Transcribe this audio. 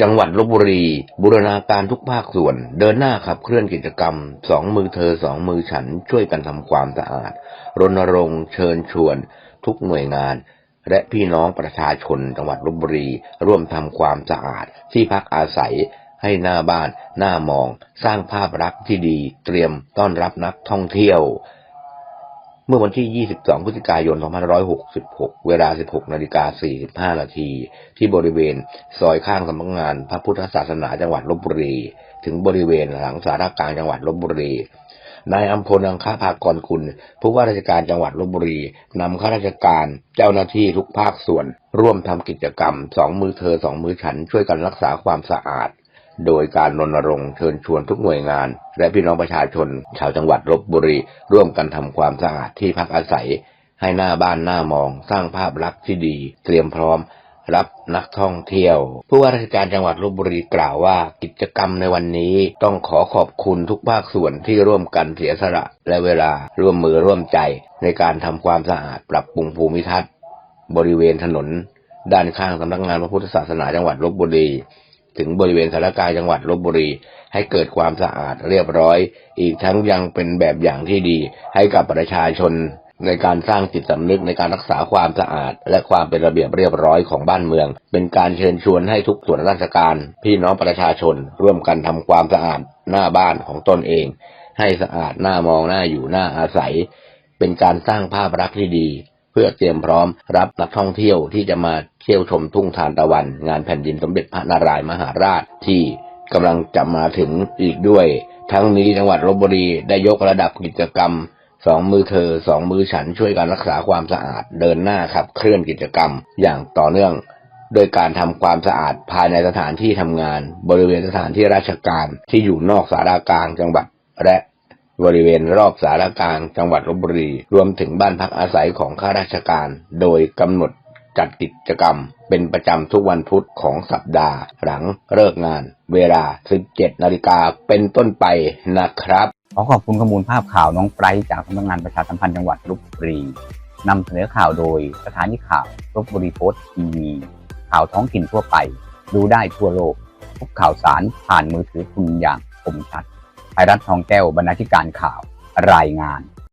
จังหวัดลบบุรี บูรณาการทุกภาคส่วน เดินหน้าขับเคลื่อนกิจกรรม สองมือเธอสองมือฉันช่วยกันทำความสะอาด รณรงค์เชิญชวน ทุกหน่วยงาน และพี่น้องประชาชนจังหวัดลบบุรี ร่วมทำความสะอาด ที่พักอาศัย ให้หน้าบ้านหน้ามอง สร้างภาพลักษณ์ที่ดี เตรียมต้อนรับนักท่องเที่ยว เมื่อวันที่ 22 พฤศจิกายน 2566 เวลา 16 นาฬิกา 45 นาที ที่บริเวณซอยข้างสำนักงานพระพุทธศาสนาจังหวัดลบบุรี ถึงบริเวณหลังสารกลางจังหวัดลบบุรี นายอัมพลอังคาภากรคุณ ผู้ว่าราชการจังหวัดลบบุรีนำข้าราชการเจ้าหน้าที่ทุกภาคส่วน ร่วมทำกิจกรรมสองมือเธอสองมือฉันช่วยกันรักษาความสะอาด โดยการรณรงค์เชิญชวนทุกหน่วยงาน และพี่น้องประชาชน ชาวจังหวัดลบบุรี ร่วมกันทำความสะอาดที่พักอาศัย ให้หน้าบ้านหน้ามอง สร้างภาพลักษณ์ที่ดี เตรียมพร้อมรับนักท่องเที่ยว ผู้ว่าราชการจังหวัดลบบุรีกล่าวว่ากิจกรรมในวันนี้ต้องขอขอบคุณทุกภาคส่วนที่ร่วมกันเสียสละและเวลาร่วมมือร่วมใจในการทำความสะอาดปรับปรุงภูมิทัศน์ บริเวณถนน ด้านข้างสำนักงานพระพุทธศาสนาจังหวัดลบบุรี ถึงบริเวณสารกางจังหวัดลบบุรี ให้เกิดความสะอาดเรียบร้อย อีกทั้งยังเป็นแบบอย่างที่ดี ให้กับประชาชนในการสร้างจิตสำนึกในการรักษาความสะอาด และความเป็นระเบียบเรียบร้อยของบ้านเมือง เป็นการเชิญชวนให้ทุกส่วนราชการ พี่น้องประชาชน ร่วมกันทำความสะอาดหน้าบ้านของตนเอง ให้สะอาดหน้ามองหน้าอยู่หน้าอาศัย เป็นการสร้างภาพลักษณ์ที่ดี เพื่อเตรียมพร้อมรับนักท่องเที่ยวที่จะมาเที่ยวชมทุ่งทานตะวัน งานแผ่นดินสมเด็จพระนารายณ์มหาราชที่กำลังจะมาถึงอีกด้วย ทั้งนี้จังหวัดลบบุรีได้ยกระดับกิจกรรมสองมือเธอสองมือฉันช่วยกันรักษาความสะอาดเดินหน้าขับเคลื่อนกิจกรรมอย่างต่อเนื่อง โดยการทำความสะอาดภายในสถานที่ทำงาน บริเวณสถานที่ราชการที่อยู่นอกสารากลางจังหวัด และ บริเวณรอบสารกลางจังหวัดลบบุรี รวมถึงบ้านพักอาศัยของข้าราชการ โดยกำหนดจัดกิจกรรม เป็นประจำทุกวันพุธของสัปดาห์ หลังเลิกงาน เวลา 17 นาฬิกาเป็นต้นไปนะครับ ขอขอบคุณข้อมูลภาพข่าวน้องไบรท์จากสำนักงานประชาสัมพันธ์จังหวัดลบบุรีนำเสนอข่าวโดยสถานีข่าวลบบุรีโพสต์ทีวีข่าวท้องถิ่นทั่วไป ดูได้ทั่วโลกทุกข่าวสารผ่านมือถือคุณอย่างคมชัด ไพรัฐทองแก้วบรรณาธิการข่าวรายงาน